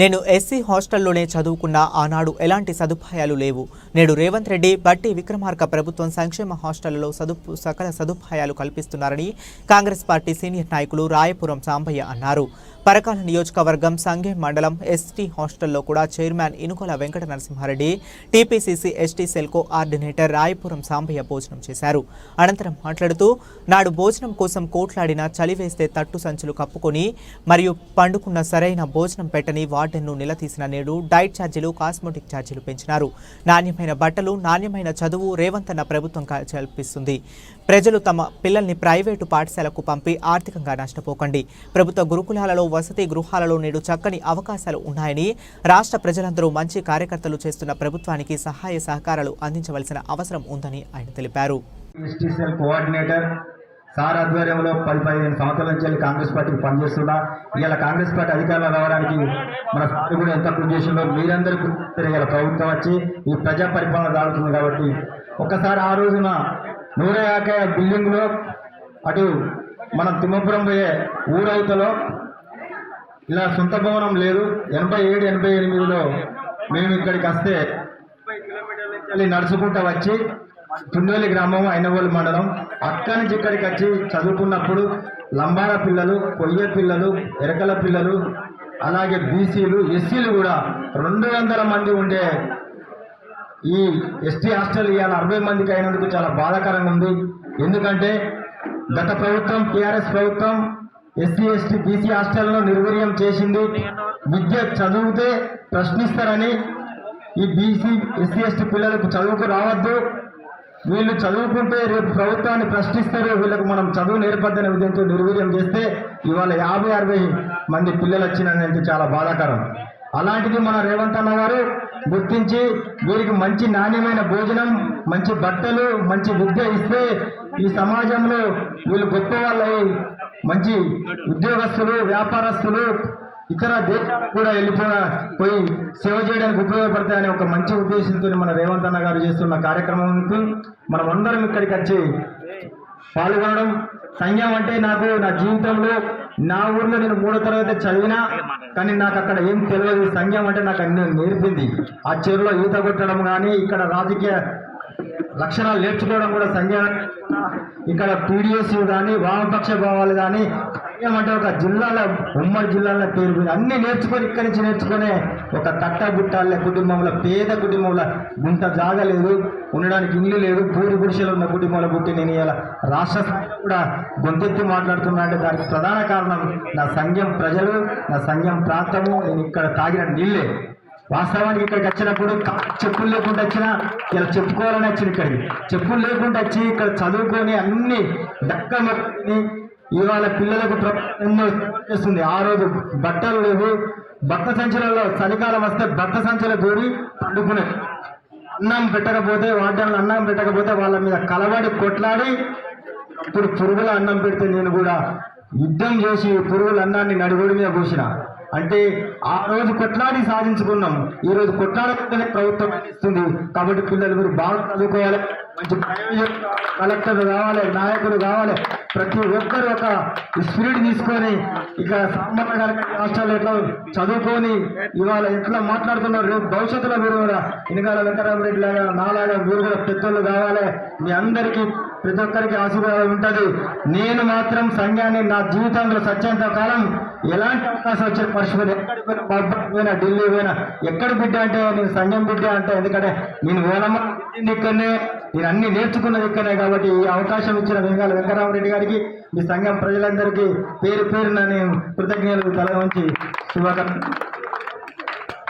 నేను ఎస్సీ హాస్టల్లోనే చదువుకున్న ఆనాడు ఎలాంటి సదుపాయాలు లేవు. నేడు రేవంత్ రెడ్డి బట్టి విక్రమార్క ప్రభుత్వం సంక్షేమ హాస్టళ్ళలో సదుపు సకల సదుపాయాలు కల్పిస్తున్నారని కాంగ్రెస్ పార్టీ సీనియర్ నాయకులు రాయపురం సాంబయ్య అన్నారు. పరకాల నియోజకవర్గం సంఘే మండలం ఎస్టీ హాస్టల్లో కూడా chairman Inukola Venkata Narasimhareddy TPCC ST cell coordinator Rayapuram Sambaiah భోజనం చేశారు. అనంతరం మాట్లాడుతూ నాడు భోజనం కోసం కోట్లాడిన చలి వేస్తే తట్టు సంచులు కప్పుకొని మరియు పండుకున్న సరైన భోజనం పెట్టని వార్డెన్ను నిలదీసిన నేడు డైట్ ఛార్జీలు కాస్మెటిక్ ఛార్జీలు పెంచినారు. నాణ్యమైన బట్టలు నాణ్యమైన చదువు రేవంత్ అన్న ప్రభుత్వం కల్పిస్తుంది. ప్రజలు తమ పిల్లల్ని ప్రైవేటు పాఠశాలకు పంపి ఆర్థికంగా నష్టపోకండి. ప్రభుత్వ గురుకులాలలో వసతి గృహాలలో నేడు చక్కని అవకాశాలు ఉన్నాయని రాష్ట్ర ప్రజలందరూ మంచి కార్యకర్తలు చేస్తున్న ప్రభుత్వానికి సహాయ సహకారాలు అందించవలసిన అవసరం ఉందని ఆయన తెలిపారు. కోఆర్డినేటర్ సార్ ఆధ్వర్యంలో పది పదిహేను సంవత్సరాల నుంచి వెళ్ళి కాంగ్రెస్ పార్టీకి పనిచేస్తున్నా. ఇవాళ కాంగ్రెస్ పార్టీ అధికారంలో రావడానికి మన సార్ కూడా ఎంత కృషి చేసిందో మీరందరూ కృషి ప్రభుత్వం వచ్చి ఈ ప్రజా పరిపాలన దాడుతుంది కాబట్టి ఒకసారి ఆ రోజున నూట యాభై బిల్డింగ్లో అటు మనం తిమ్మపురం పోయే ఊరవుతలో ఇలా సొంత భవనం లేదు. ఎనభై ఏడు ఎనభై ఎనిమిదిలో మేము ఇక్కడికి వస్తే వెళ్ళి నడుచుకుంటూ వచ్చి తుండోలి గ్రామం అయినవోలు మండలం. అక్కడి నుంచి ఇక్కడికి వచ్చి చదువుకున్నప్పుడు లంబాల పిల్లలు కొయ్య పిల్లలు ఎరకల పిల్లలు అలాగే బీసీలు ఎస్సీలు కూడా రెండు వందల మంది ఉండే ఈ ఎస్టీ హాస్టల్ ఇవాళ అరవై మందికి అయినందుకు చాలా బాధాకరంగా ఉంది. ఎందుకంటే గత ప్రభుత్వం టీఆర్ఎస్ ప్రభుత్వం ఎస్సీ ఎస్టీ బీసీ హాస్టల్లో నిర్వీర్యం చేసింది. విద్య చదివితే ప్రశ్నిస్తారని ఈ బీసీ ఎస్సీ ఎస్టీ పిల్లలకు చదువుకు రావద్దు. వీళ్ళు చదువుకుంటే రేపు ప్రభుత్వాన్ని ప్రశ్నిస్తారు. వీళ్ళకు మనం చదువు నేర్పద్దనే విధంతో నిర్వీర్యం చేస్తే ఇవాళ యాభై అరవై మంది పిల్లలు వచ్చినందుకు చాలా బాధాకరం. అలాంటిది మన రేవంత్ అన్న గారు గుర్తించి వీరికి మంచి నాణ్యమైన భోజనం మంచి బట్టలు మంచి విద్య ఇస్తే ఈ సమాజంలో వీళ్ళు గొప్ప వాళ్ళై మంచి ఉద్యోగస్తులు వ్యాపారస్తులు ఇతర దేశాలకు కూడా వెళ్ళిపోయి పోయి సేవ చేయడానికి ఉపయోగపడతాయనే ఒక మంచి ఉద్దేశంతో మన రేవంత్ అన్న గారు చేస్తున్న కార్యక్రమానికి మనం అందరం ఇక్కడికి వచ్చి పాల్గొనడం. సంఘం అంటే నాకు నా జీవితంలో నా ఊర్లో నేను మూడో తరగతి చదివినా కానీ నాకు అక్కడ ఏం తెలియదు. సంఘం అంటే నాకు అన్ని నేర్పింది. ఆ చెరువులో ఈత కొట్టడం కానీ ఇక్కడ రాజకీయ లక్షణాలు నేర్చుకోవడం కూడా సంఘం. ఇక్కడ పీడిఎస్ కానీ వామపక్ష భావాలు కానీ ఏమంటే అంటే ఒక జిల్లాలో ఉమ్మడి జిల్లాలో పేరు మీద అన్ని నేర్చుకొని ఇక్కడి నుంచి నేర్చుకునే ఒక తట్ట బుట్టాల కుటుంబంలో పేద కుటుంబంలో. గుంట జాగలేదు ఉండడానికి ఇల్లు లేదు పూరి గుడిసెలు ఉన్న కుటుంబంలో పుట్టి నేను ఇలా రాష్ట్ర స్థాయిలో కూడా గొంతెత్తి మాట్లాడుతున్నా అంటే దానికి ప్రధాన కారణం నా సంఘం ప్రజలు నా సంఘం ప్రాంతము నేను ఇక్కడ తాగిన నీళ్ళే. వాస్తవానికి ఇక్కడికి వచ్చినప్పుడు చెప్పులు లేకుండా వచ్చినా ఇలా చెప్పుకోవాలని వచ్చిన ఇక్కడికి. చెప్పులు లేకుండా వచ్చి ఇక్కడ చదువుకొని అన్ని దక్కని ఇవాళ పిల్లలకు ప్రభుత్వం ఎన్నో చేస్తుంది. ఆ రోజు బట్టలు లేవు. బట్ట సంచులలో చలికాలం వస్తే బట్ట సంచుల దూరి పండుకునే అన్నం పెట్టకపోతే వాడ్డాలను అన్నం పెట్టకపోతే వాళ్ళ మీద కలబడి కొట్లాడి ఇప్పుడు పురుగుల అన్నం పెడితే నేను కూడా యుద్ధం చేసి పురుగులన్నాన్ని నడుగుడి మీద పోసిన. అంటే ఆ రోజు కొట్లాడి సాధించుకున్నాం. ఈ రోజు కొట్లాడకుండానే ప్రభుత్వం అందిస్తుంది. కాబట్టి పిల్లలు మీరు బాగా చదువుకోవాలి. మంచి ప్రయోజనం కలెక్టర్ కావాలి నాయకులు కావాలి. ప్రతి ఒక్కరు ఒక స్పిరిట్ తీసుకొని ఇక సామాన్య రాష్ట్రాలు ఎట్లా చదువుకొని ఇవాళ ఎట్లా మాట్లాడుతున్నారు? రేపు భవిష్యత్తులో మీరు కూడా ఇనకాల వెంకటరామరెడ్డి లాగా నాలాగా మీరు కూడా పెద్దోళ్ళు కావాలి. మీ అందరికీ ప్రతి ఒక్కరికి ఆశీర్వాదం ఉంటుంది. నేను మాత్రం సంఘాన్ని నా జీవితంలో సత్యంత కాలం ఎలాంటి అవకాశం వచ్చే పరిస్థితి ఎక్కడ పోయినా ఢిల్లీ పోయినా ఎక్కడ బిడ్డ అంటే నేను సంఘం బిడ్డ అంటే ఎందుకంటే నేను ఓనమ్మ ఇక్కడనే నేను అన్ని నేర్చుకున్నది ఇక్కడనే కాబట్టి ఈ అవకాశం ఇచ్చిన వెంగాల వెంకరామరెడ్డి గారికి మీ సంఘం ప్రజలందరికీ పేరు పేరున నేను కృతజ్ఞతలు తల వంచి శుభాకాంక్షలు.